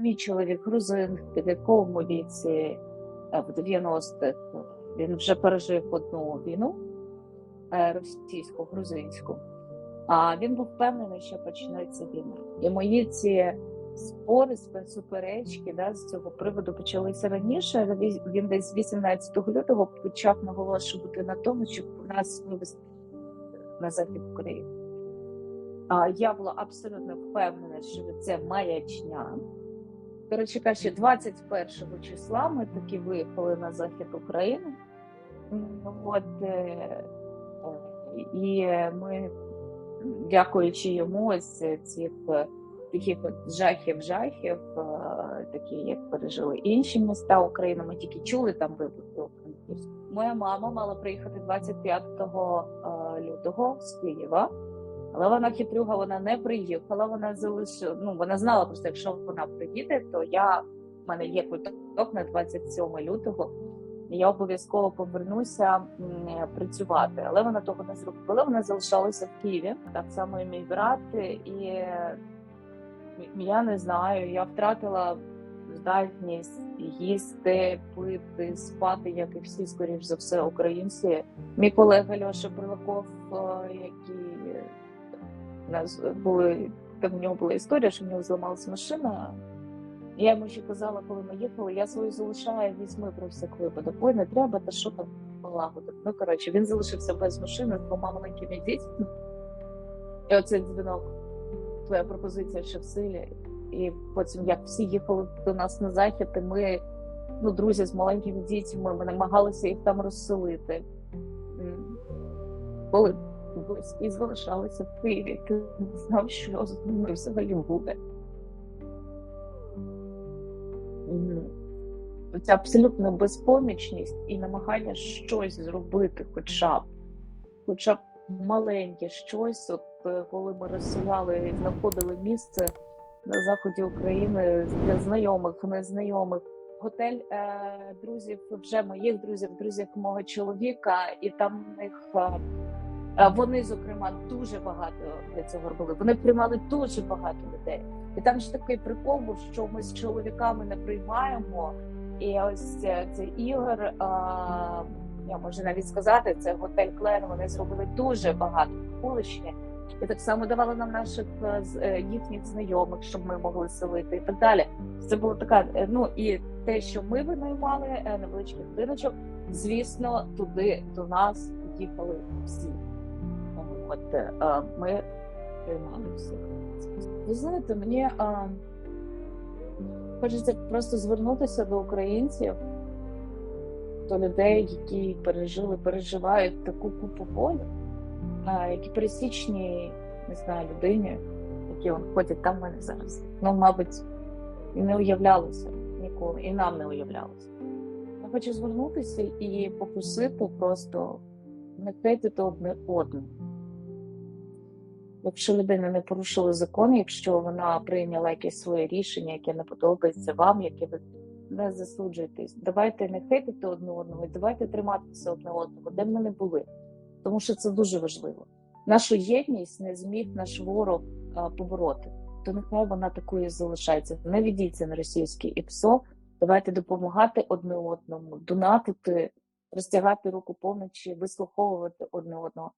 Мій чоловік грузин в підлітковому віці е, в 90-х. Він вже пережив одну війну е, російську, грузинську. А він був впевнений, що почнеться війна. І мої ці спори, суперечки да, з цього приводу почалися раніше. він- десь 18 лютого почав наголошувати на тому, щоб у нас вивести на захід України. А я була абсолютно впевнена, що це маячня. Коротше кажучи, 21 числа ми таки виїхали на захід України. От, е, е, і ми, дякуючи йому, ось цих е, таких от жахів-жахів, е, такі як пережили інші міста України, ми тільки чули там вибухи у Моя мама мала приїхати 25 е, лютого з Києва. Але вона хитрюга, вона не приїхала. Вона залишила. Ну вона знала просто, якщо вона приїде, то я в мене є квиток на 27 лютого. Я обов'язково повернуся працювати, але вона того не зробила. Вона залишалася в Києві, так само і мій брат. І я не знаю, я втратила здатність їсти, пити, спати, як і всі, скоріш за все, українці. Мій колега Льоша Брилаков, е, який у нас були там в нього була історія, що в нього зламалася машина. Я йому ще казала, коли ми їхали, я свою залишаю, візьми про всяк випадок. Ой, не треба, та що там полагодити. Ну коротше, він залишився без машини з двома маленькими дітьми. І оцей дзвінок, твоя пропозиція ще в силі. І потім, як всі їхали до нас на захід, і ми, ну, друзі з маленькими дітьми, ми намагалися їх там розселити. М. Коли близькі залишалися в Києві, ти не знав, що з ними взагалі буде. Ця абсолютна безпомічність і намагання щось зробити, хоча б, хоча б маленьке щось, от е, коли ми розсилали і знаходили місце на заході України для знайомих, незнайомих. Готель е, друзів, вже моїх друзів, друзів мого чоловіка, і там в них е, вони, зокрема, дуже багато для цього робили. Вони приймали дуже багато людей. І там ж такий прикол був, що ми з чоловіками не приймаємо. І ось е, цей Ігор, а, я можу навіть сказати, це готель Клен. Вони зробили дуже багато вуличні. І так само давали нам наших е, е, їхніх знайомих, щоб ми могли селити і так далі. Це було така. Ну і те, що ми винаймали невеличкий будиночок, звісно, туди до нас їхали всі. От а, ми приймали всіх. Ви знаєте, мені а, хочеться просто звернутися до українців, до людей, які пережили, переживають таку купу болю, а, які пересічні, не знаю, людині, які он, ходять там в мене зараз. Ну, мабуть, і не уявлялося ніколи, і нам не уявлялося. Я хочу звернутися і попросити просто не хейтити одне одного. Якщо людина не порушила закон, якщо вона прийняла якесь своє рішення, яке не подобається вам, яке ви не засуджуєтесь, давайте не хейтити одне одного, давайте триматися одне одного, де б ми не були. Тому що це дуже важливо. Нашу єдність не зміг наш ворог а, побороти. То нехай вона такою залишається. Не ведіться на російське ІПСО. Давайте допомагати одне одному, донатити, розтягати руку помочі, вислуховувати одне одного.